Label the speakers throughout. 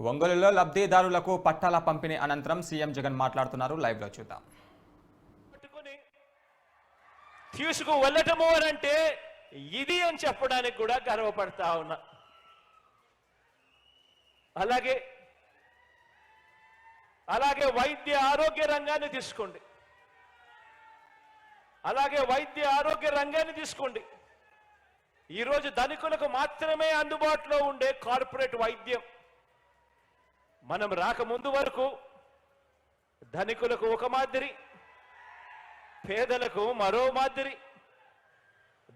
Speaker 1: ఒంగోలులో లబ్ధిదారులకు పట్టాల పంపిణీ అనంతరం సీఎం జగన్ మాట్లాడుతున్నారు. లైవ్లో చూద్దాం.
Speaker 2: తీసుకు వెళ్ళటము అని అంటే ఇది అని చెప్పడానికి కూడా గర్వపడతా ఉన్నా. అలాగే అలాగే వైద్య ఆరోగ్య రంగాన్ని తీసుకోండి. అలాగే వైద్య ఆరోగ్య రంగాన్ని తీసుకోండి. ఈరోజు ధనికులకు మాత్రమే అందుబాటులో ఉండే కార్పొరేట్ వైద్యం. మనం రాకముందు వరకు ధనికులకు ఒక మాదిరి పేదలకు మరో మాదిరి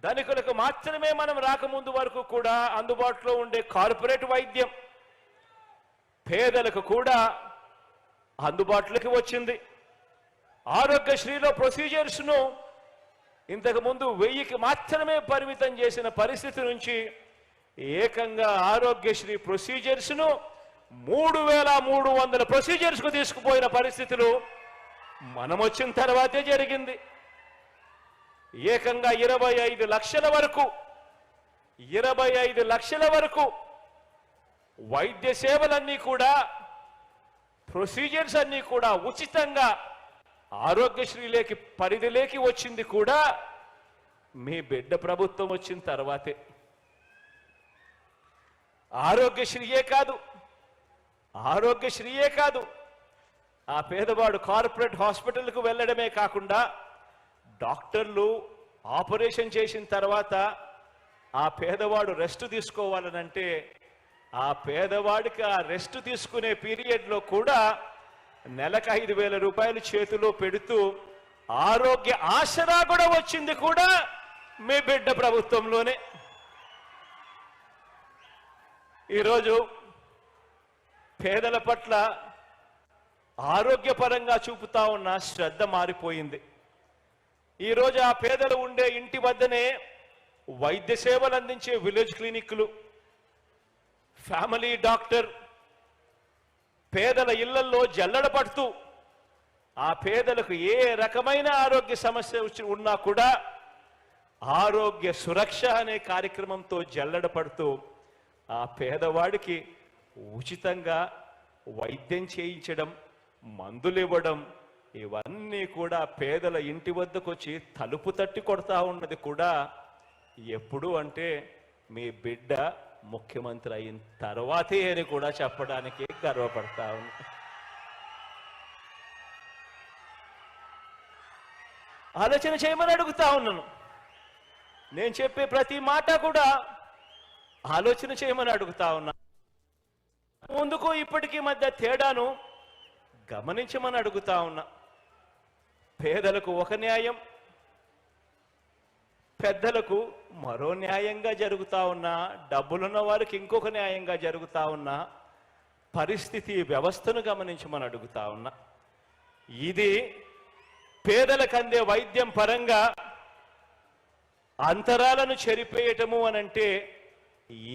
Speaker 2: ధనికులకు మాత్రమే మనం రాకముందు వరకు కూడా అందుబాటులో ఉండే కార్పొరేట్ వైద్యం పేదలకు కూడా అందుబాటులోకి వచ్చింది. ఆరోగ్యశ్రీలో ప్రొసీజర్స్ను ఇంతకుముందు వెయ్యికి మాత్రమే పరిమితం చేసిన పరిస్థితి నుంచి ఏకంగా ఆరోగ్యశ్రీ ప్రొసీజర్స్ను మూడు వేల మూడు వందల ప్రొసీజర్స్కు తీసుకుపోయిన పరిస్థితులు మనం వచ్చిన తర్వాతే జరిగింది. ఏకంగా ఇరవై ఐదు లక్షల వరకు ఇరవై ఐదు లక్షల వరకు వైద్య సేవలన్నీ కూడా ప్రొసీజర్స్ అన్నీ కూడా ఉచితంగా ఆరోగ్యశ్రీలేకి పరిధిలోకి వచ్చింది కూడా మీ బిడ్డ ప్రభుత్వం వచ్చిన తర్వాతే. ఆరోగ్యశ్రీయే కాదు ఆరోగ్యశ్రీయే కాదు. ఆ పేదవాడు కార్పొరేట్ హాస్పిటల్కు వెళ్ళడమే కాకుండా డాక్టర్లు ఆపరేషన్ చేసిన తర్వాత ఆ పేదవాడు రెస్ట్ తీసుకోవాలనంటే ఆ పేదవాడికి ఆ రెస్ట్ తీసుకునే పీరియడ్లో కూడా నెలకు ఐదు వేల రూపాయలు చేతిలో పెడుతూ ఆరోగ్య ఆసరా కూడా వచ్చింది కూడా మీ బిడ్డ ప్రభుత్వంలోనే. ఈరోజు పేదల పట్ల ఆరోగ్యపరంగా చూపుతా ఉన్న శ్రద్ధ మారిపోయింది. ఈరోజు ఆ పేదలు ఉండే ఇంటి వద్దనే వైద్య సేవలు అందించే విలేజ్ క్లినిక్లు ఫ్యామిలీ డాక్టర్ పేదల ఇళ్ళల్లో జల్లడ పడుతూ ఆ పేదలకు ఏ రకమైన ఆరోగ్య సమస్య ఉన్నా కూడా ఆరోగ్య సురక్ష అనే కార్యక్రమంతో జల్లడ పడుతూ ఆ పేదవాడికి ఉచితంగా వైద్యం చేయించడం మందులు ఇవ్వడం ఇవన్నీ కూడా పేదల ఇంటి వద్దకు వచ్చి తలుపు తట్టి కొడతా ఉన్నది కూడా ఎప్పుడు అంటే మీ బిడ్డ ముఖ్యమంత్రి అయిన తర్వాతే అని కూడా చెప్పడానికి గర్వపడతా ఉన్నా. ఆలోచన చేయమని అడుగుతా ఉన్నాను. నేను చెప్పే ప్రతి మాట కూడా ఆలోచన చేయమని అడుగుతా ఉన్నా. ముందుకు ఇప్పటికీ మధ్య తేడాను గమనించమని అడుగుతా ఉన్నా. పేదలకు ఒక న్యాయం పెద్దలకు మరో న్యాయంగా జరుగుతా ఉన్నా డబ్బులున్న వారికి ఇంకొక న్యాయంగా జరుగుతా ఉన్నా పరిస్థితి వ్యవస్థను గమనించమని అడుగుతా ఉన్నా. ఇది పేదలకు అందే వైద్యం పరంగా అంతరాలను చెరిపేయటము అనంటే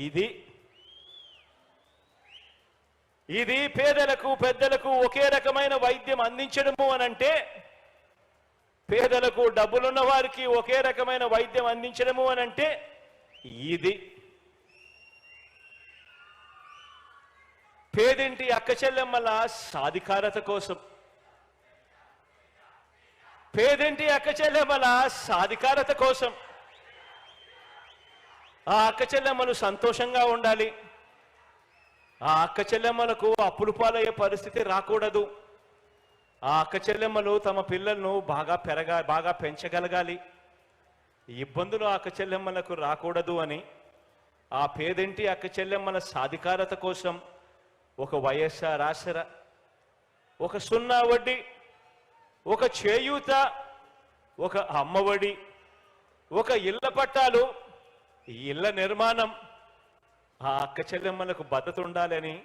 Speaker 2: ఇది ఇది పేదలకు పెద్దలకు ఒకే రకమైన వైద్యం అందించడము అనంటే పేదలకు డబ్బులున్న వారికి ఒకే రకమైన వైద్యం అందించడము అనంటే ఇది. పేదింటి అక్క చెల్లెమ్మల సాధికారత కోసం. పేదింటి అక్క చెల్లెమ్మల సాధికారత కోసం. ఆ అక్క చెల్లెమ్మలు సంతోషంగా ఉండాలి. ఆ అక్క చెల్లెమ్మలకు అప్పులు పాలయ్యే పరిస్థితి రాకూడదు. ఆ అక్క చెల్లెమ్మలు తమ పిల్లలను బాగా పెరగా బాగా పెంచగలగాలి. ఇబ్బందులు అక్క చెల్లెమ్మలకు రాకూడదు అని ఆ పేదింటి అక్క చెల్లెమ్మల సాధికారత కోసం ఒక వైఎస్ఆర్ ఆసర ఒక సున్నా వడ్డీ ఒక చేయూత ఒక అమ్మఒడి ఒక ఇళ్ళ పట్టాలు ఇళ్ళ ఇళ్ళ నిర్మాణం ఆ అక్క చెల్లెమ్మలకు భద్రత ఉండాలని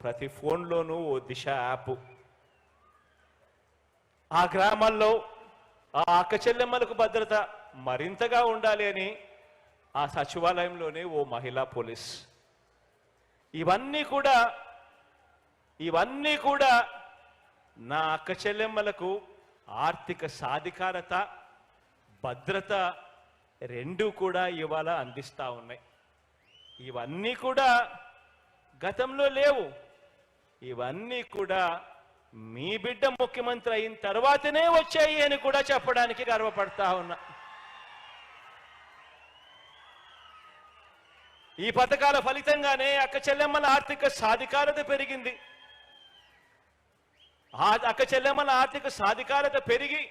Speaker 2: ప్రతి ఫోన్లోనూ ఓ దిశ యాప్. ఆ గ్రామాల్లో ఆ అక్క చెల్లెమ్మలకు భద్రత మరింతగా ఉండాలి అని ఆ సచివాలయంలోనే ఓ మహిళా పోలీస్. ఇవన్నీ కూడా ఇవన్నీ కూడా నా అక్క చెల్లెమ్మలకు ఆర్థిక సాధికారత భద్రత రెండూ కూడా ఇవాళ అందిస్తూ ఉన్నాయి. ఇవన్నీ కూడా గతంలో లేవు. ఇవన్నీ కూడా మీ బిడ్డ ముఖ్యమంత్రి అయిన తర్వాతనే వచ్చాయి అని కూడా చెప్పడానికి గర్వపడతా ఉన్నా. ఈ పథకాల ఫలితంగానే అక్క చెల్లెమ్మల ఆర్థిక సాధికారత పెరిగింది. ఆ అక్క చెల్లెమ్మల ఆర్థిక సాధికారత పెరిగి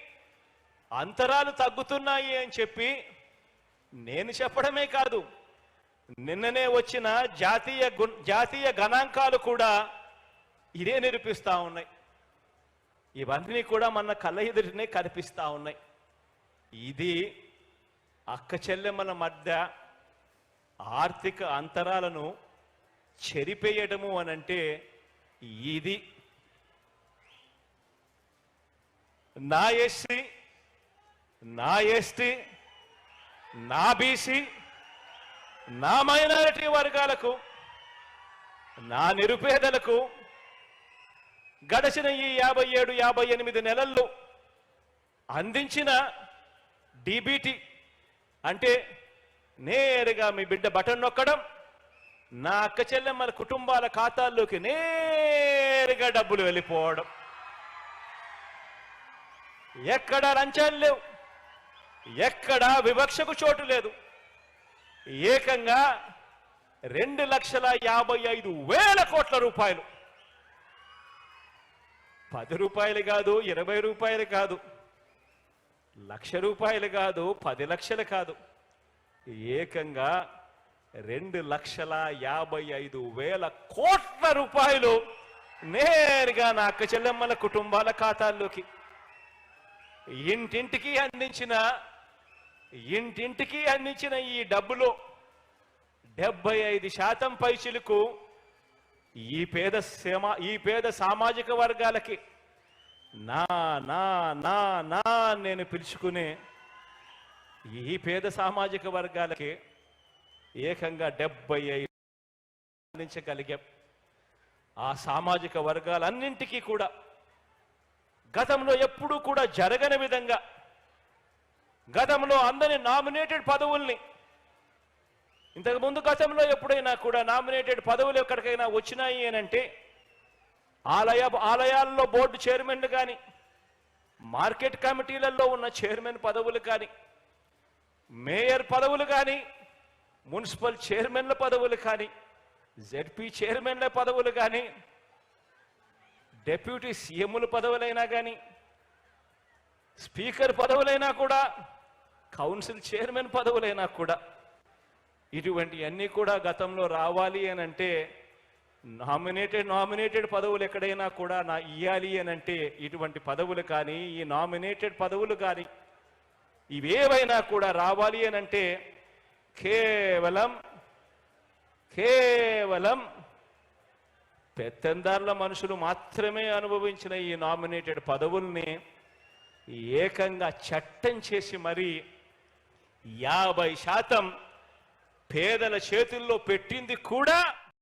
Speaker 2: అంతరాలు తగ్గుతున్నాయి అని చెప్పి నేను చెప్పడమే కాదు నిన్ననే వచ్చిన జాతీయ జాతీయ గణాంకాలు కూడా ఇదే నిరూపిస్తూ ఉన్నాయి. ఇవన్నీ కూడా మన కళ్ళ ఎదుటినే కనిపిస్తూ ఉన్నాయి. ఇది అక్క చెల్లెమ్మల మధ్య ఆర్థిక అంతరాలను చెరిపేయడము అనంటే ఇది. నా ఎస్సీ నా ఎస్టీ నా బీసీ నా మైనారిటీ వర్గాలకు నా నిరుపేదలకు గడిచిన ఈ యాభై ఏడు యాభై ఎనిమిది నెలల్లో అందించిన డీబీటీ అంటే నేరుగా మీ బిడ్డ బటన్ నొక్కడం నా అక్క చెల్లెమ్మల కుటుంబాల ఖాతాల్లోకి నేరుగా డబ్బులు వెళ్ళిపోవడం. ఎక్కడ లంచాలు లేవు ఎక్కడ వివక్షకు చోటు లేదు. ఏకంగా రెండు లక్షల యాభై ఐదు వేల కోట్ల రూపాయలు. పది రూపాయలు కాదు ఇరవై రూపాయలు కాదు లక్ష రూపాయలు కాదు పది లక్షలు కాదు. ఏకంగా రెండు లక్షల యాభై ఐదు వేల కోట్ల రూపాయలు నేరుగా నా అక్క చెల్లెమ్మల కుటుంబాల ఖాతాల్లోకి ఇంటింటికి అందించిన ఇంటింటికి అందించిన ఈ డబ్బులో డెబ్బై ఐదు శాతం పైచిలకు ఈ పేద సేమా ఈ పేద సామాజిక వర్గాలకి నా నా నా నా నేను పిలుచుకునే ఈ పేద సామాజిక వర్గాలకి ఏకంగా డెబ్బై ఐదు అందించగలిగాం. ఆ సామాజిక వర్గాలన్నింటికీ కూడా గతంలో ఎప్పుడూ కూడా జరగని విధంగా గతంలో అందరి నామినేటెడ్ పదవుల్ని. ఇంతకుముందు గతంలో ఎప్పుడైనా కూడా నామినేటెడ్ పదవులు ఎక్కడికైనా వచ్చినాయి అని అంటే ఆలయ ఆలయాల్లో బోర్డు చైర్మన్లు కానీ మార్కెట్ కమిటీలలో ఉన్న చైర్మన్ పదవులు కానీ మేయర్ పదవులు కానీ మున్సిపల్ చైర్మన్ల పదవులు కానీ జెడ్పీ చైర్మన్ల పదవులు కానీ డెప్యూటీ సీఎంల పదవులైనా కానీ స్పీకర్ పదవులైనా కూడా కౌన్సిల్ చైర్మన్ పదవులైనా కూడా ఇటువంటివన్నీ కూడా గతంలో రావాలి అని అంటే నామినేటెడ్ నామినేటెడ్ పదవులు ఎక్కడైనా కూడా నా ఇయ్యాలి అని అంటే ఇటువంటి పదవులు కానీ ఈ నామినేటెడ్ పదవులు కానీ ఇవేవైనా కూడా రావాలి అని అంటే కేవలం కేవలం పెత్తందారుల మనుషులు మాత్రమే అనుభవించిన ఈ నామినేటెడ్ పదవుల్ని ఏకంగా చట్టం చేసి మరి యాభై శాతం పేదల చేతుల్లో పెట్టింది కూడా